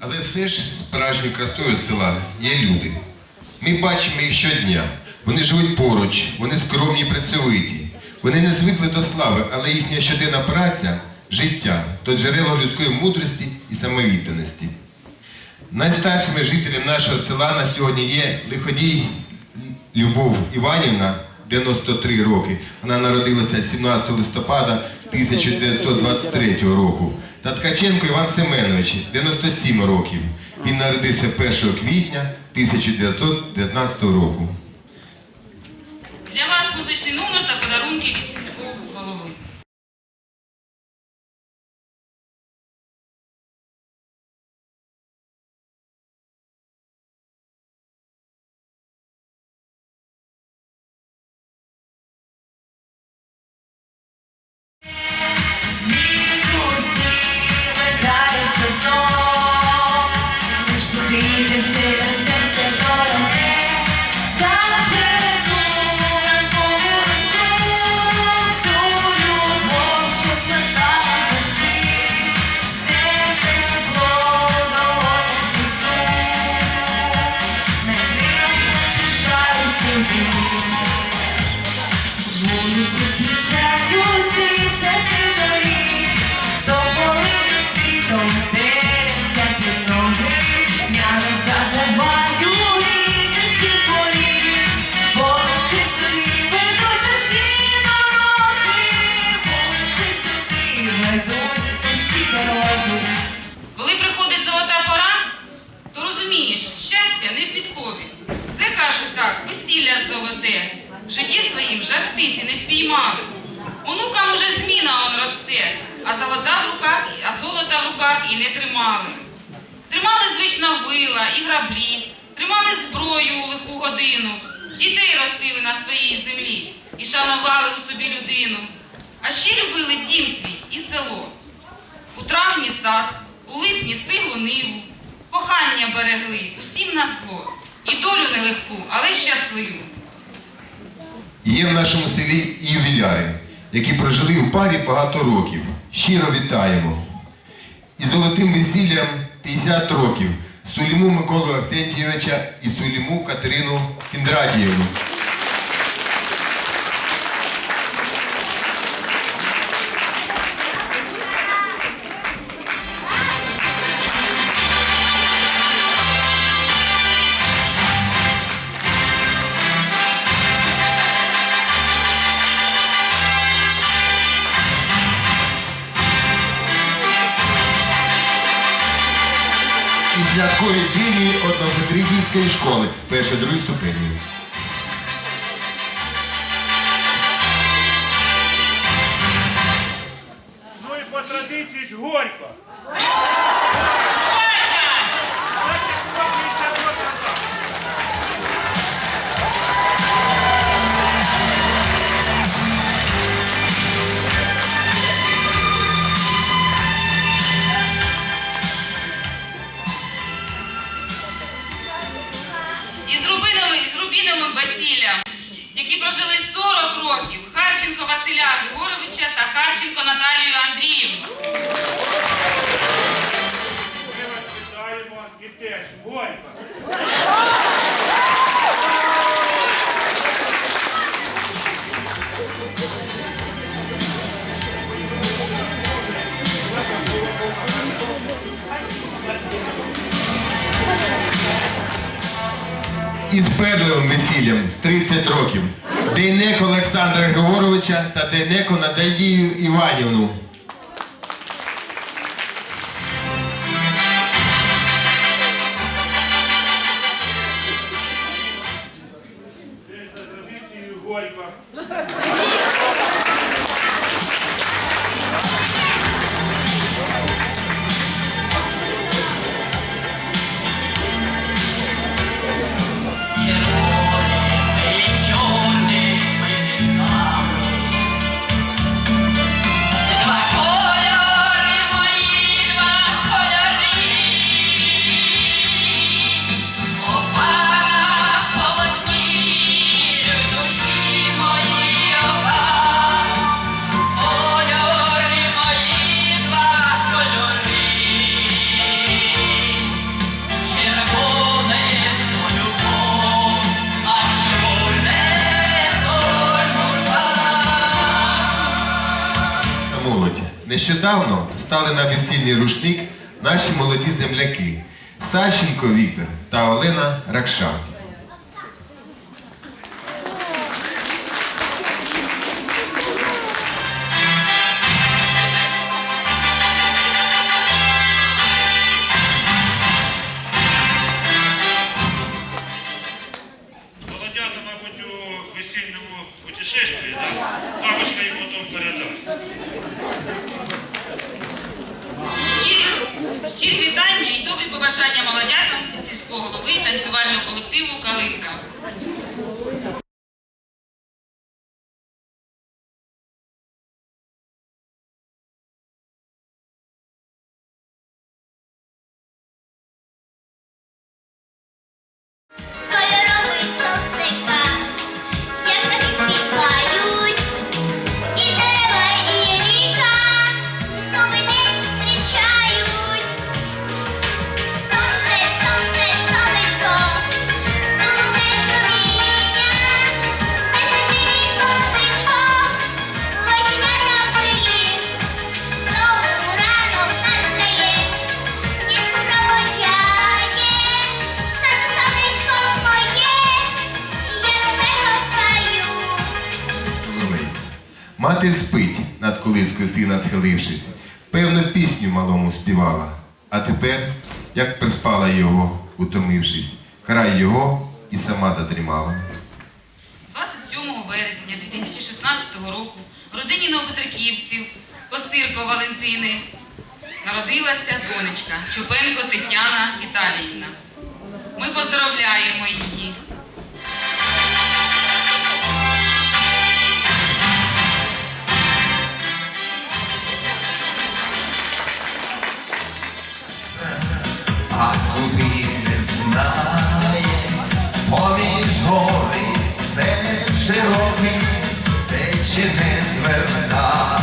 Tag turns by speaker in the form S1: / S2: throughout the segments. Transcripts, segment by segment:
S1: Але все ж справжньою красою села є люди. Ми бачимо їх щодня. Вони живуть поруч, вони скромні і працьовиті. Вони не звикли до слави, але їхня щоденна праця життя то джерело людської мудрості і самовідданості. Найстаршими жителями нашого села на сьогодні є лиходій Любов Іванівна, 93 роки. Вона народилася 17 листопада 1923 року. Та Ткаченко Іван Семенович, 97 років. Він народився 1 квітня 1919 року.
S2: Для вас музичний номер та подарунки від Травні сад, у липні стиглу ниву, кохання берегли усім на зло. І долю нелегку, але щасливу.
S1: Є в нашому селі і ювіляри, які прожили у парі багато років. Щиро вітаємо. І золотим весіллям 50 років Суліму Миколу Арсентійовича і Суліму Катерину Кіндрадіївну. Із святкової філії Однопетрівської школи першої другої ступені.
S2: Весіллям
S1: 30 років. Дейнеко Олександра Григоровича та Дейнеко Надію Іванівну. стали на весільний рушник наші молоді земляки Сащенко Віктор та Олена Ракша. колискою сина схилившись, певно, пісню малому співала, а тепер, як приспала його, утомившись, край його і сама задрімала.
S2: 27 вересня 2016 року в родині Новотриківців Костирко Валентини народилася донечка Чупенко Тетяна Віталіївна. Ми поздравляємо її.
S3: широкий, чи не
S2: зверта.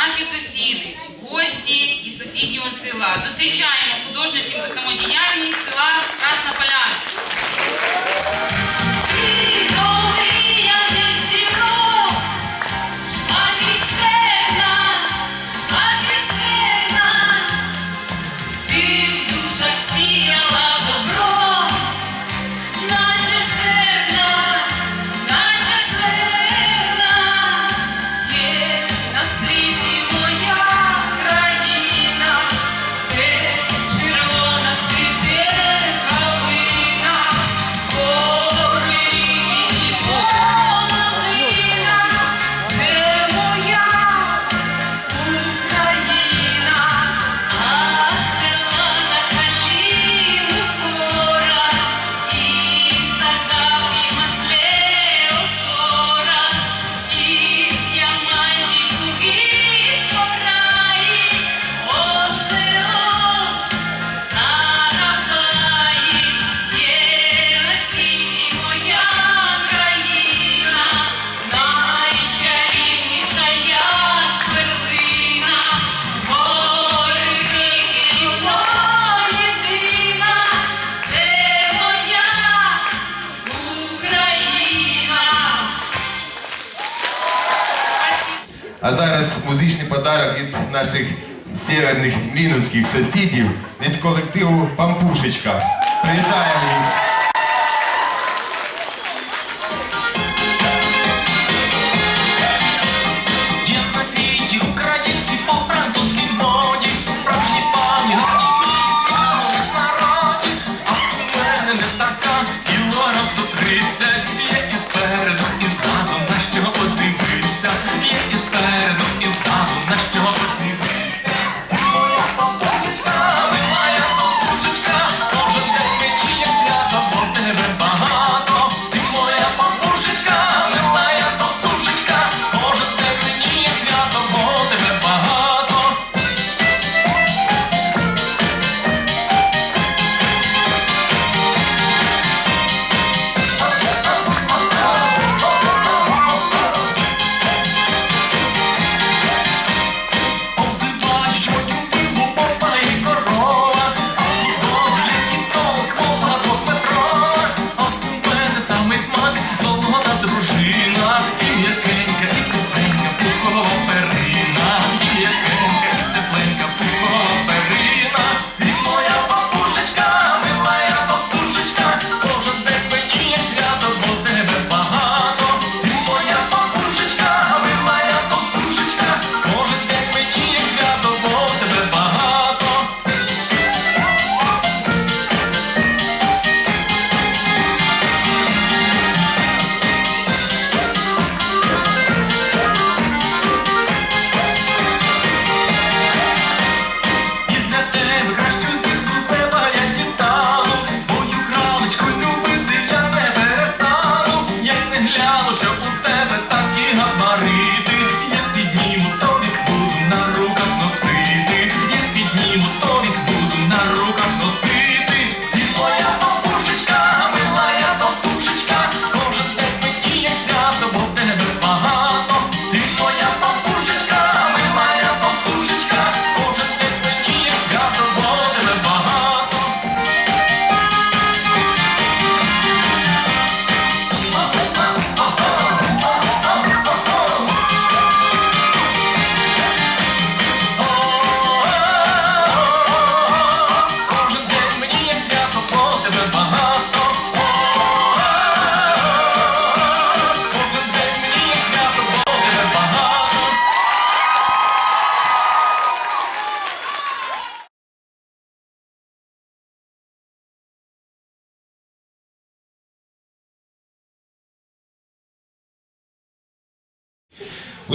S2: наші сусіди, гості із сусіднього села. Зустрічаємо художню самодіяльність села Красна Поляна.
S4: А
S1: зараз музичний подарок від наших северних мінуських сусідів від колективу Пампушечка. Привітаємо їх!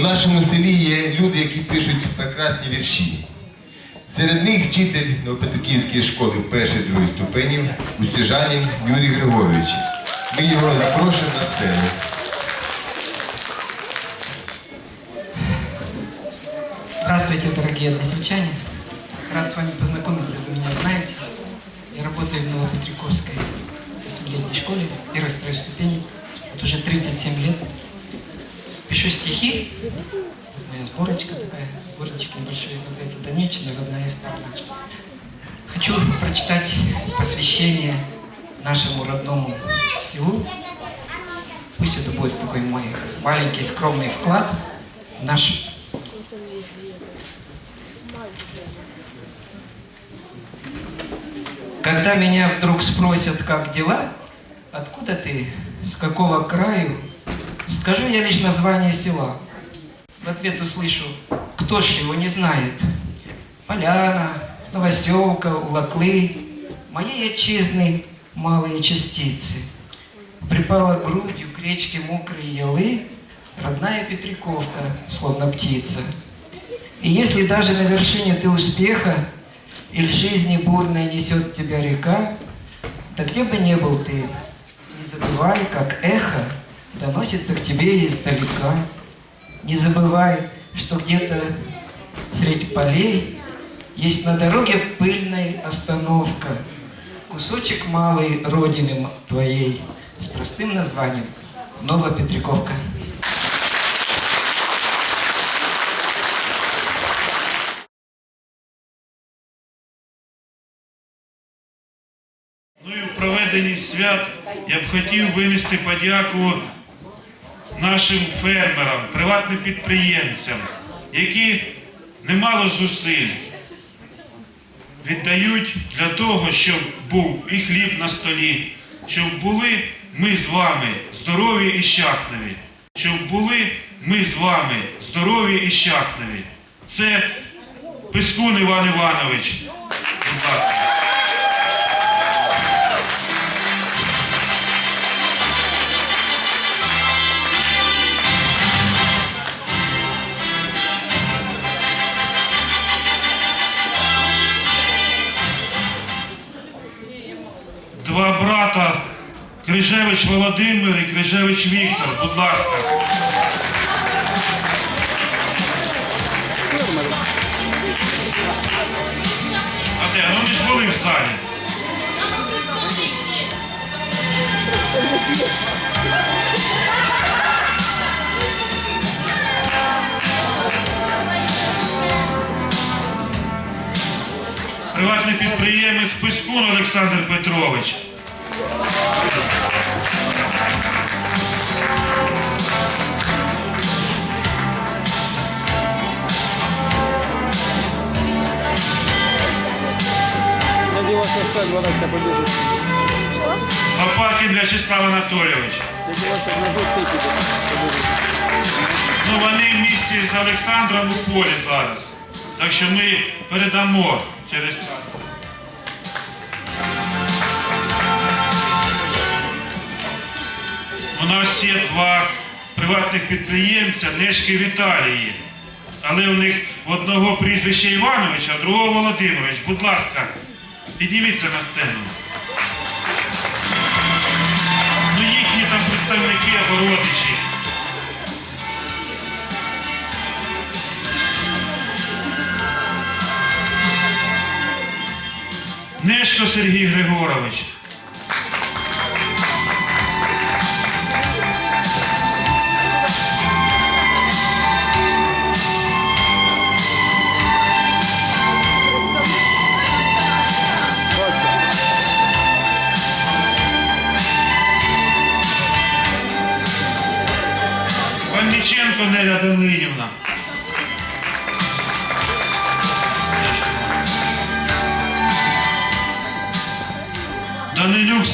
S1: Нашому селі є люди, які пишуть прекрасні вірші. Серед них вчитель Новопетриківської школи першої другої ступенів Устіжанін Юрій Григорович. Ми його запрошуємо на сцену.
S5: Здравствуйте, дорогие односельчане. Рад с вами познакомиться, вы меня знаете. Я работаю в Новопетриковской 8-летней школе, первой второй ступени. Вот уже 37 лет. Пишу стихи. Моя сборочка такая, сборничек небольшой, называется «Донечная родная страна». Хочу прочитать посвящение нашему родному селу. Пусть это будет такой мой маленький скромный вклад в наш Когда меня вдруг спросят, как дела, откуда ты, с какого краю, скажу я лишь название села. В ответ услышу, кто ж его не знает. Поляна, Новоселка, Улаклы, моей отчизны малые частицы. Припала грудью к речке мокрые елы, родная Петриковка, словно птица. И если даже на вершине ты успеха, или жизни бурной несет тебя река, да где бы ни был ты, не забывай, как эхо доносится к тебе издалека. Не забывай, что где-то среди полей есть на дороге пыльная остановка, кусочек малой родины м- твоей с простым названием Новопетриковка.
S6: Ну і в проведенні свят я б хотів винести подяку нашим фермерам, приватним підприємцям, які немало зусиль віддають для того, щоб був і хліб на столі, щоб були ми з вами здорові і щасливі, щоб були ми з вами здорові і щасливі. Це Пискун Іван Іванович. Будь ласка. Крижевич Володимир і Крижевич Віктор. Будь ласка. А де? Ну ж були в залі. Приватний підприємець Пискун Олександр Петрович. Лопатін В'ячеслав Анатолійович. Ну вони в місті з Олександром у полі зараз. Так що ми передамо через час. У нас є два приватних підприємця Нешки Віталії. Але у них одного прізвище Іванович, а другого Володимирович. Будь ласка, підніміться на сцену. Ну їхні там представники або родичі. Нешко Сергій Григорович.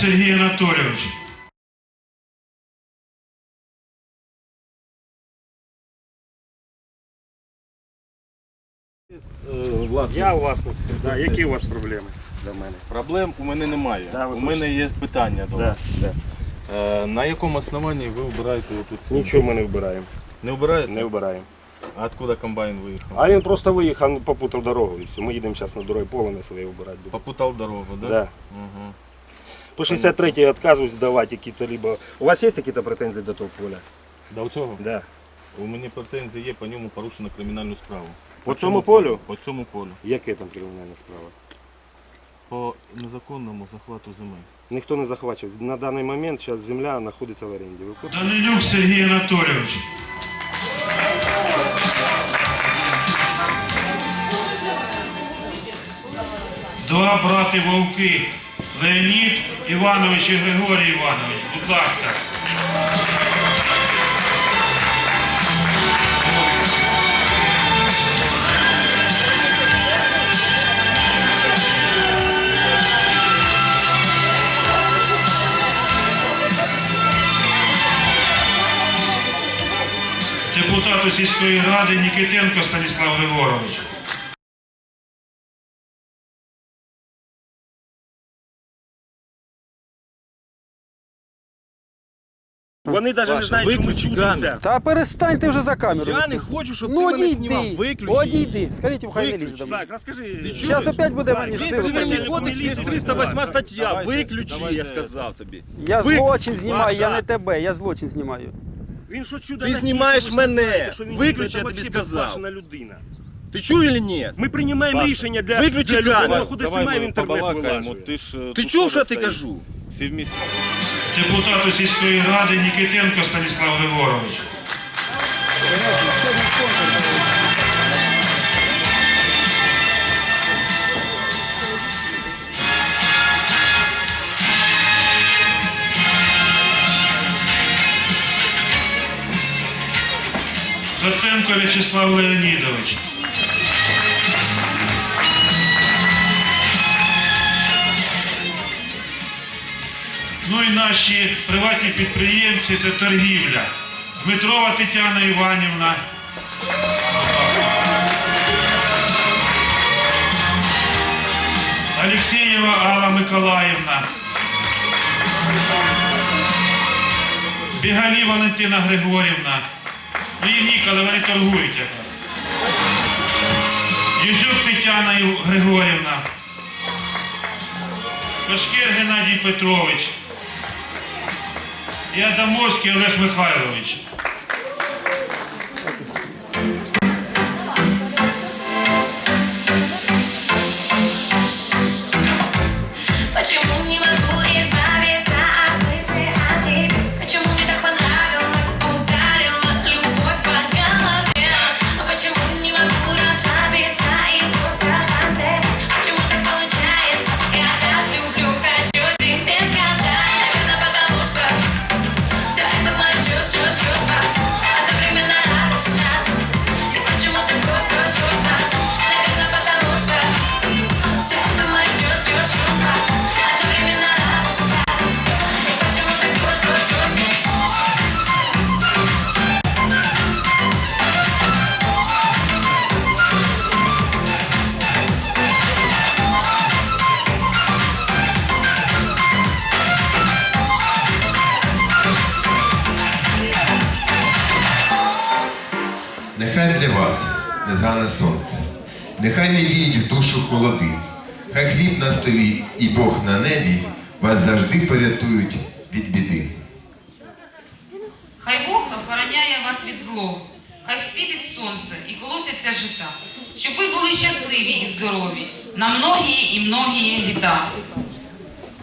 S6: Сергій Анатолійович.
S7: Я у вас, да, які у вас проблеми для мене?
S8: Проблем у мене немає.
S7: Да, ви
S8: у мене є питання до
S7: Да,
S8: вас.
S7: да.
S8: Е, на якому основанні ви обираєте отут?
S7: Нічого ми не вбираємо.
S8: Не обираєте?
S7: Не вбираємо.
S8: А откуда комбайн виїхав?
S7: А він просто виїхав, ну, попутав дорогу і все. Ми їдемо зараз на дорогі поле на своє вибирати. будемо.
S8: Попутав дорогу, да?
S7: Да.
S8: Угу.
S7: По 63-й відказують давати якісь либо. У вас є якісь претензії до того поля?
S8: До цього?
S7: Да.
S8: У мене претензії є, по ньому порушено кримінальну справу.
S7: По цьому полю?
S8: По цьому полю.
S7: Яке там кримінальна справа?
S8: По незаконному захвату земель.
S7: Ніхто не захвачив. На даний момент зараз земля знаходиться в оренді.
S6: Данилюк Сергій Анатолійович. Два брати вовки. Леонід Іванович і Григорій Іванович. Будь ласка. Депутату сільської ради Нікітенко Станіслав Григорович.
S7: Вони навіть не знають, що ми судимося.
S9: Та перестань ти вже за камеру.
S10: Я не хочу, щоб
S9: ну,
S10: ти мене
S9: одійди,
S10: знімав. Виключи.
S9: Одійди, скажіть, хай не лізь до мене.
S7: Так, розкажи.
S9: Зараз опять буде мені
S10: Є
S9: сили.
S10: цивільний кодекс, є 308 стаття. Виключи, я сказав тобі.
S9: Я
S10: Виключи.
S9: злочин знімаю, я не тебе, я злочин знімаю.
S7: Він що чудо
S10: Ти знімаєш мене. Виключи, я тобі сказав.
S7: людина.
S10: Ти чув чи ні?
S7: Ми приймаємо
S8: Паша,
S7: рішення для,
S10: виключи
S7: для людей.
S10: камеру.
S7: Вона куди знімає в інтернет
S8: побалакаємо.
S7: вилажує.
S8: Ти ж е,
S10: Ти
S8: тут
S10: чув, що я
S8: поряд
S10: ти
S8: стоїш.
S10: кажу?
S8: Всі вмісті.
S6: Депутату сільської ради Нікітенко Станіслав Григорович. Доценко В'ячеслав Леонідович. Наші приватні підприємці це торгівля. Дмитрова Тетяна Іванівна. Алексєєва Алла Миколаївна. Бігалі Валентина Григорівна. Ну їм ніколи, вони торгують якраз. Юзюк Тетяна Григорівна. Кашкир Геннадій Петрович. І Адамовський Олег Михайлович.
S3: В хай хліб на столі і Бог на небі вас завжди порятують від біди.
S11: Хай Бог охороняє вас від злого, хай світить сонце і колосяться жита, щоб ви були щасливі і здорові на многії і многії літа.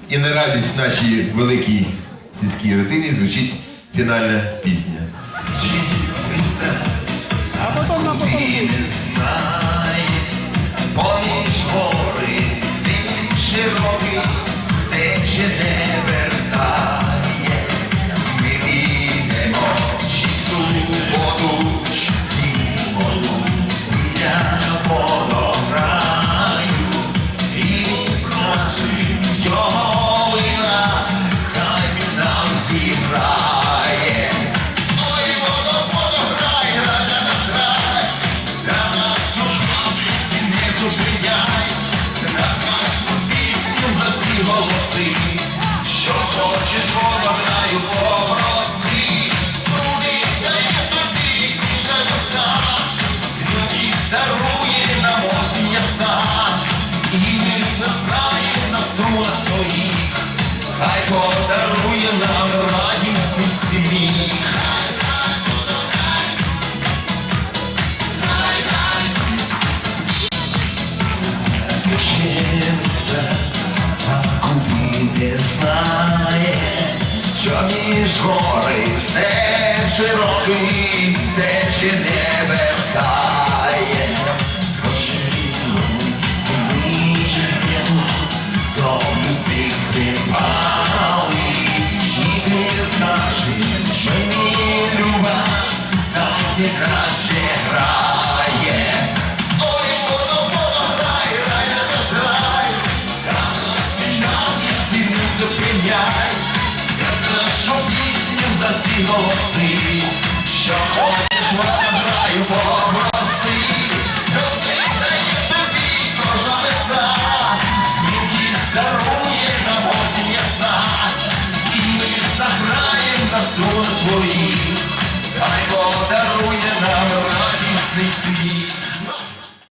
S3: І на радість нашій великій сільській родині звучить фінальна пісня. Що